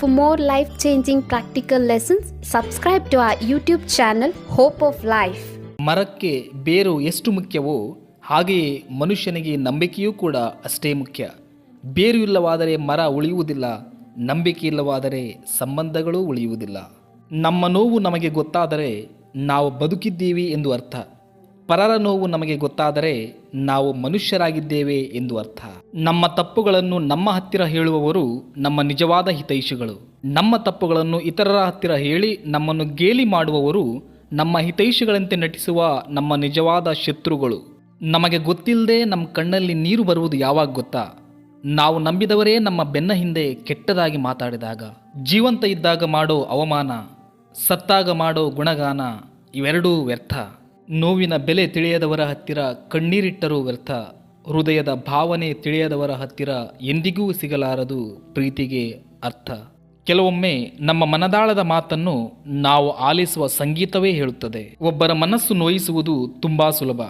For more life changing practical lessons, subscribe to our YouTube channel, Hope of Life. ಮರಕ್ಕೆ ಬೇರು ಎಷ್ಟು ಮುಖ್ಯವೋ ಹಾಗೆಯೇ ಮನುಷ್ಯನಿಗೆ ನಂಬಿಕೆಯೂ ಕೂಡ ಅಷ್ಟೇ ಮುಖ್ಯ. ಬೇರು ಇಲ್ಲವಾದರೆ ಮರ ಉಳಿಯುವುದಿಲ್ಲ ನಂಬಿಕೆ ಇಲ್ಲವಾದರೆ ಸಂಬಂಧಗಳು ಉಳಿಯುವುದಿಲ್ಲ. ನಮ್ಮ ನೋವು ನಮಗೆ ಗೊತ್ತಾದರೆ ನಾವು ಬದುಕಿದ್ದೀವಿ ಎಂದು ಅರ್ಥ. ಪರರ ನೋವು ನಮಗೆ ಗೊತ್ತಾದರೆ ನಾವು ಮನುಷ್ಯರಾಗಿದ್ದೇವೆ ಎಂದು ಅರ್ಥ. ನಮ್ಮ ತಪ್ಪುಗಳನ್ನು ನಮ್ಮ ಹತ್ತಿರ ಹೇಳುವವರು ನಮ್ಮ ನಿಜವಾದ ಹಿತೈಷಿಗಳು. ನಮ್ಮ ತಪ್ಪುಗಳನ್ನು ಇತರರ ಹತ್ತಿರ ಹೇಳಿ ನಮ್ಮನ್ನು ಗೇಲಿ ಮಾಡುವವರು ನಮ್ಮ ಹಿತೈಷಿಗಳಂತೆ ನಟಿಸುವ ನಮ್ಮ ನಿಜವಾದ ಶತ್ರುಗಳು. ನಮಗೆ ಗೊತ್ತಿಲ್ಲದೆ ನಮ್ಮ ಕಣ್ಣಲ್ಲಿ ನೀರು ಬರುವುದು ಯಾವಾಗ ಗೊತ್ತಾ? ನಾವು ನಂಬಿದವರೇ ನಮ್ಮ ಬೆನ್ನ ಹಿಂದೆ ಕೆಟ್ಟದಾಗಿ ಮಾತಾಡಿದಾಗ. ಜೀವಂತ ಇದ್ದಾಗ ಮಾಡೋ ಅವಮಾನ, ಸತ್ತಾಗ ಮಾಡೋ ಗುಣಗಾನ ಇವೆರಡೂ ವ್ಯರ್ಥ. ನೋವಿನ ಬೆಲೆ ತಿಳಿಯದವರ ಹತ್ತಿರ ಕಣ್ಣೀರಿಟ್ಟರೂ ವ್ಯರ್ಥ. ಹೃದಯದ ಭಾವನೆ ತಿಳಿಯದವರ ಹತ್ತಿರ ಎಂದಿಗೂ ಸಿಗಲಾರದು ಪ್ರೀತಿಗೆ ಅರ್ಥ. ಕೆಲವೊಮ್ಮೆ ನಮ್ಮ ಮನದಾಳದ ಮಾತನ್ನು ನಾವು ಆಲಿಸುವ ಸಂಗೀತವೇ ಹೇಳುತ್ತದೆ. ಒಬ್ಬರ ಮನಸ್ಸು ನೋಯಿಸುವುದು ತುಂಬಾ ಸುಲಭ.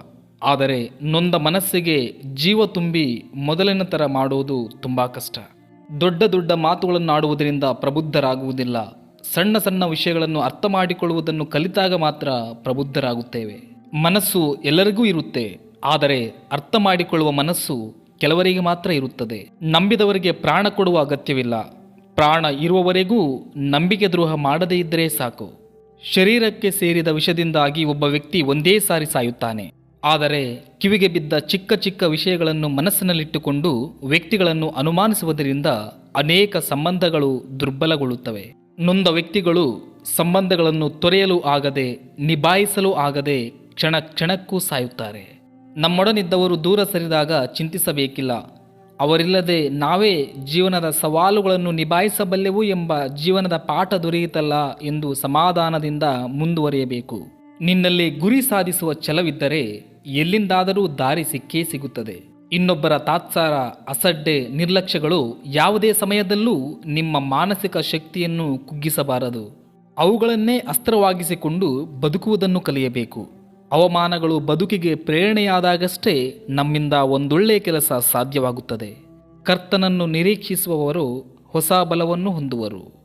ಆದರೆ ನೊಂದ ಮನಸ್ಸಿಗೆ ಜೀವ ತುಂಬಿ ಮೊದಲಿನ ಥರ ಮಾಡುವುದು ತುಂಬಾ ಕಷ್ಟ. ದೊಡ್ಡ ದೊಡ್ಡ ಮಾತುಗಳನ್ನು ಆಡುವುದರಿಂದ ಪ್ರಬುದ್ಧರಾಗುವುದಿಲ್ಲ. ಸಣ್ಣ ಸಣ್ಣ ವಿಷಯಗಳನ್ನು ಅರ್ಥ ಮಾಡಿಕೊಳ್ಳುವುದನ್ನು ಕಲಿತಾಗ ಮಾತ್ರ ಪ್ರಬುದ್ಧರಾಗುತ್ತೇವೆ. ಮನಸ್ಸು ಎಲ್ಲರಿಗೂ ಇರುತ್ತೆ, ಆದರೆ ಅರ್ಥ ಮಾಡಿಕೊಳ್ಳುವ ಮನಸ್ಸು ಕೆಲವರಿಗೆ ಮಾತ್ರ ಇರುತ್ತದೆ. ನಂಬಿದವರಿಗೆ ಪ್ರಾಣ ಕೊಡುವ ಅಗತ್ಯವಿಲ್ಲ. ಪ್ರಾಣ ಇರುವವರೆಗೂ ನಂಬಿಕೆ ದ್ರೋಹ ಮಾಡದೇ ಇದ್ದರೆ ಸಾಕು. ಶರೀರಕ್ಕೆ ಸೇರಿದ ವಿಷದಿಂದಾಗಿ ಒಬ್ಬ ವ್ಯಕ್ತಿ ಒಂದೇ ಸಾರಿ ಸಾಯುತ್ತಾನೆ. ಆದರೆ ಕಿವಿಗೆ ಬಿದ್ದ ಚಿಕ್ಕ ಚಿಕ್ಕ ವಿಷಯಗಳನ್ನು ಮನಸ್ಸಿನಲ್ಲಿಟ್ಟುಕೊಂಡು ವ್ಯಕ್ತಿಗಳನ್ನು ಅನುಮಾನಿಸುವುದರಿಂದ ಅನೇಕ ಸಂಬಂಧಗಳು ದುರ್ಬಲಗೊಳ್ಳುತ್ತವೆ. ನೊಂದ ವ್ಯಕ್ತಿಗಳು ಸಂಬಂಧಗಳನ್ನು ತೊರೆಯಲು ಆಗದೆ, ನಿಭಾಯಿಸಲು ಆಗದೆ ಕ್ಷಣ ಕ್ಷಣಕ್ಕೂ ಸಾಯುತ್ತಾರೆ. ನಮ್ಮೊಡನಿದ್ದವರು ದೂರ ಸರಿದಾಗ ಚಿಂತಿಸಬೇಕಿಲ್ಲ. ಅವರಿಲ್ಲದೆ ನಾವೇ ಜೀವನದ ಸವಾಲುಗಳನ್ನು ನಿಭಾಯಿಸಬಲ್ಲೆವು ಎಂಬ ಜೀವನದ ಪಾಠ ದೊರೆಯಿತಲ್ಲ ಎಂದು ಸಮಾಧಾನದಿಂದ ಮುಂದುವರಿಯಬೇಕು. ನಿನ್ನಲ್ಲಿ ಗುರಿ ಸಾಧಿಸುವ ಛಲವಿದ್ದರೆ ಎಲ್ಲಿಂದಾದರೂ ದಾರಿ ಸಿಕ್ಕೇ ಸಿಗುತ್ತದೆ. ಇನ್ನೊಬ್ಬರ ತಾತ್ಸಾರ ಅಸಡ್ಡೆ ನಿರ್ಲಕ್ಷ್ಯಗಳು ಯಾವುದೇ ಸಮಯದಲ್ಲೂ ನಿಮ್ಮ ಮಾನಸಿಕ ಶಕ್ತಿಯನ್ನು ಕುಗ್ಗಿಸಬಾರದು. ಅವುಗಳನ್ನೇ ಅಸ್ತ್ರವಾಗಿಸಿಕೊಂಡು ಬದುಕುವುದನ್ನು ಕಲಿಯಬೇಕು. ಅವಮಾನಗಳು ಬದುಕಿಗೆ ಪ್ರೇರಣೆಯಾದಾಗಷ್ಟೇ ನಮ್ಮಿಂದ ಒಂದೊಳ್ಳೆಯ ಕೆಲಸ ಸಾಧ್ಯವಾಗುತ್ತದೆ. ಕರ್ತನನ್ನು ನಿರೀಕ್ಷಿಸುವವರು ಹೊಸ ಬಲವನ್ನು ಹೊಂದುವರು.